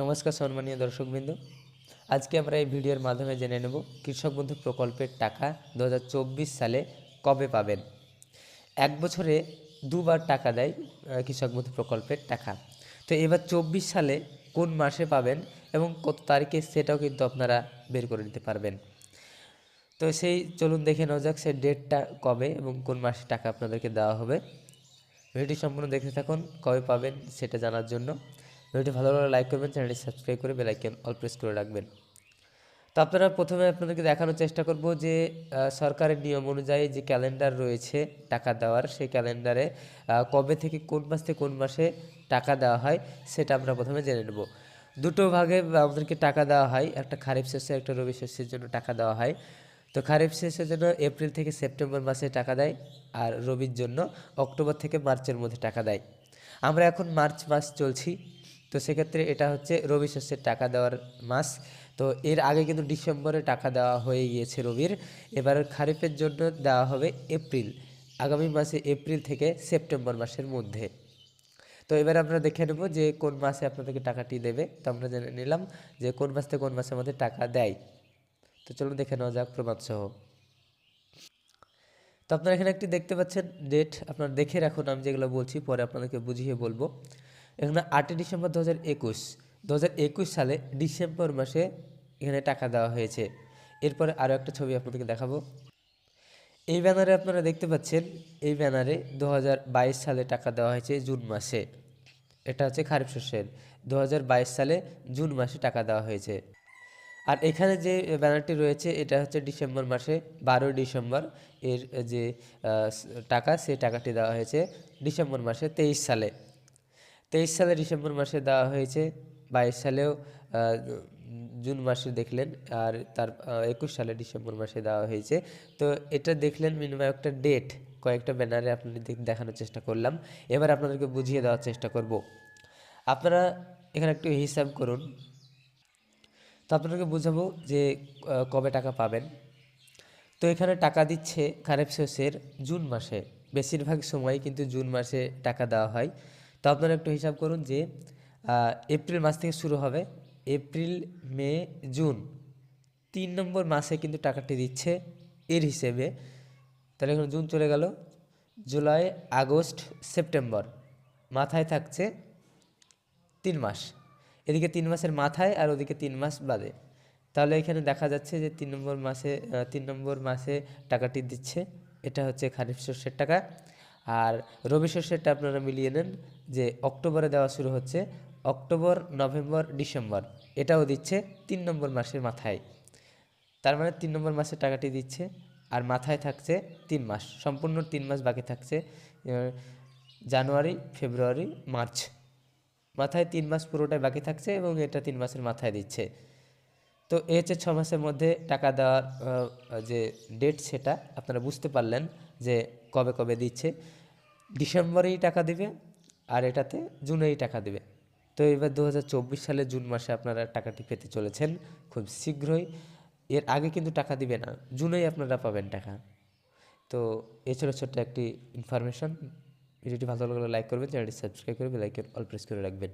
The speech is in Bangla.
নমস্কার সম্মানীয় দর্শকবৃন্দ। আজকে আমরা এই ভিডিওর মাধ্যমে জেনে নেব কৃষক বন্ধু প্রকল্পের টাকা দু হাজার চব্বিশ সালে কবে পাবেন। এক বছরে দুবার টাকা দেয় কৃষক বন্ধু প্রকল্পের টাকা। তো এবার চব্বিশ সালে কোন মাসে পাবেন এবং কত তারিখে সেটাও কিন্তু আপনারা বের করে নিতে পারবেন। তো সেই চলুন দেখে নেওয়া যাক সেই ডেটটা কবে এবং কোন মাসে টাকা আপনাদেরকে দেওয়া হবে। ভিডিওটি সম্পূর্ণ দেখতে থাকুন, কবে পাবেন সেটা জানার জন্য। ভিডিওটি ভালো ভালো লাইক করবেন, চ্যানেলটি সাবস্ক্রাইব করে বেলাইকন অল প্রেস করে রাখবেন। তো আপনারা প্রথমে আপনাদেরকে দেখানোর চেষ্টা করব যে সরকারের নিয়ম অনুযায়ী যে ক্যালেন্ডার রয়েছে টাকা দেওয়ার, সেই ক্যালেন্ডারে কবে থেকে কোন মাস থেকে কোন মাসে টাকা দেওয়া হয় সেটা আমরা প্রথমে জেনে নেব। দুটো ভাগে আমাদেরকে টাকা দেওয়া হয়, একটা খারিফ শস্যে একটা রবি শস্যের জন্য টাকা দেওয়া হয়। তো খারিফ শস্যের জন্য এপ্রিল থেকে সেপ্টেম্বর মাসে টাকা দেয় আর রবির জন্য অক্টোবর থেকে মার্চের মধ্যে টাকা দেয়। আমরা এখন মার্চ মাস চলছি। তো সেক্ষেত্রে এটা হচ্ছে রবি শস্যের টাকা দেওয়ার মাস। তো এর আগে কিন্তু ডিসেম্বরে টাকা দেওয়া হয়ে গিয়েছে রবির। এবার খারিফের জন্য দেওয়া হবে এপ্রিল, আগামী মাসে এপ্রিল থেকে সেপ্টেম্বর মাসের মধ্যে। তো এবার আমরা দেখে নেব যে কোন মাসে আপনাদেরকে টাকাটি দেবে। তো আমরা জেনে নিলাম যে কোন মাস থেকে কোন মাসের মধ্যে টাকা দেয়। তো চলুন দেখে নেওয়া যাক প্রমাণসহ। তো আপনারা এখানে একটি দেখতে পাচ্ছেন ডেট। আপনারা দেখে রাখুন, আমি যেগুলো বলছি পরে আপনাদেরকে বুঝিয়ে বলব। এখানে আটই ডিসেম্বর দু হাজার একুশ, দু হাজার একুশ সালে ডিসেম্বর মাসে এখানে টাকা দেওয়া হয়েছে। এরপরে আরও একটা ছবি আপনাদেরকে দেখাবো। এই ব্যানারে আপনারা দেখতে পাচ্ছেন, এই ব্যানারে দু হাজার বাইশ সালে টাকা দেওয়া হয়েছে জুন মাসে। এটা হচ্ছে খারিফ শস্যের। দু হাজার বাইশ সালে জুন মাসে টাকা দেওয়া হয়েছে। আর এখানে যে ব্যানারটি রয়েছে, এটা হচ্ছে ডিসেম্বর মাসে, বারোই ডিসেম্বর এর যে টাকা, সেই টাকাটি দেওয়া হয়েছে ডিসেম্বর মাসে তেইশ সালে। তেইশ সালে ডিসেম্বর মাসে দেওয়া হয়েছে, বাইশ সালেও জুন মাসে দেখলেন আর তার একুশ সালে ডিসেম্বর মাসে দেওয়া হয়েছে। তো এটা দেখলেন মিনিমাম একটা ডেট, কয়েকটা ব্যানারে আপনাদের দেখানোর চেষ্টা করলাম। এবার আপনাদেরকে বুঝিয়ে দেওয়ার চেষ্টা করব। আপনারা এখানে একটু হিসাব করুন। তো আপনাদেরকে বোঝাবো যে কবে টাকা পাবেন। তো এখানে টাকা দিচ্ছে খারিফ শস্যের জুন মাসে। বেশিরভাগ সময় কিন্তু জুন মাসে টাকা দেওয়া হয়। তো আপনারা একটু হিসাব করুন যে এপ্রিল মাস থেকে শুরু হবে। এপ্রিল, মে, জুন তিন নম্বর মাসে কিন্তু টাকাটি দিচ্ছে এর হিসেবে। তাহলে এখন জুন চলে গেল, জুলাই, আগস্ট, সেপ্টেম্বর। মাথায় থাকছে তিন মাস। এদিকে তিন মাসের মাথায় আর ওদিকে তিন মাস বাদে। তাহলে এখানে দেখা যাচ্ছে যে তিন নম্বর মাসে তিন নম্বর মাসে টাকাটি দিচ্ছে। এটা হচ্ছে খারিফ শস্যের টাকা। আর রবি শস্যেরটা আপনারা মিলিয়ে নেন যে অক্টোবরে দেওয়া শুরু হচ্ছে অক্টোবর, নভেম্বর, ডিসেম্বর। এটাও দিচ্ছে তিন নম্বর মাসের মাথায়। তার মানে তিন নম্বর মাসের টাকাটি দিচ্ছে আর মাথায় থাকছে তিন মাস। সম্পূর্ণ তিন মাস বাকি থাকছে জানুয়ারি, ফেব্রুয়ারি, মার্চ। মাথায় তিন মাস পুরোটাই বাকি থাকছে এবং এটা তিন মাসের মাথায় দিচ্ছে। তো এই হচ্ছে ছ মাসের মধ্যে টাকা দেওয়ার যে ডেট সেটা আপনারা বুঝতে পারলেন যে কবে কবে দিচ্ছে। ডিসেম্বরেই টাকা দিবে আর এটাতে জুনেই টাকা দিবে। তো এবার দু হাজার চব্বিশ সালে জুন মাসে আপনারা টাকাটি পেতে চলেছেন খুব শীঘ্রই। এর আগে কিন্তু টাকা দিবে না, জুনেই আপনারা পাবেন টাকা। তো এই ছিল ছোট্ট একটি ইনফরমেশন ভিডিওটি ভালো লাগলে লাইক করবেন চ্যানেলটি সাবস্ক্রাইব করে বেলাইকন অল প্রেস করে রাখবেন।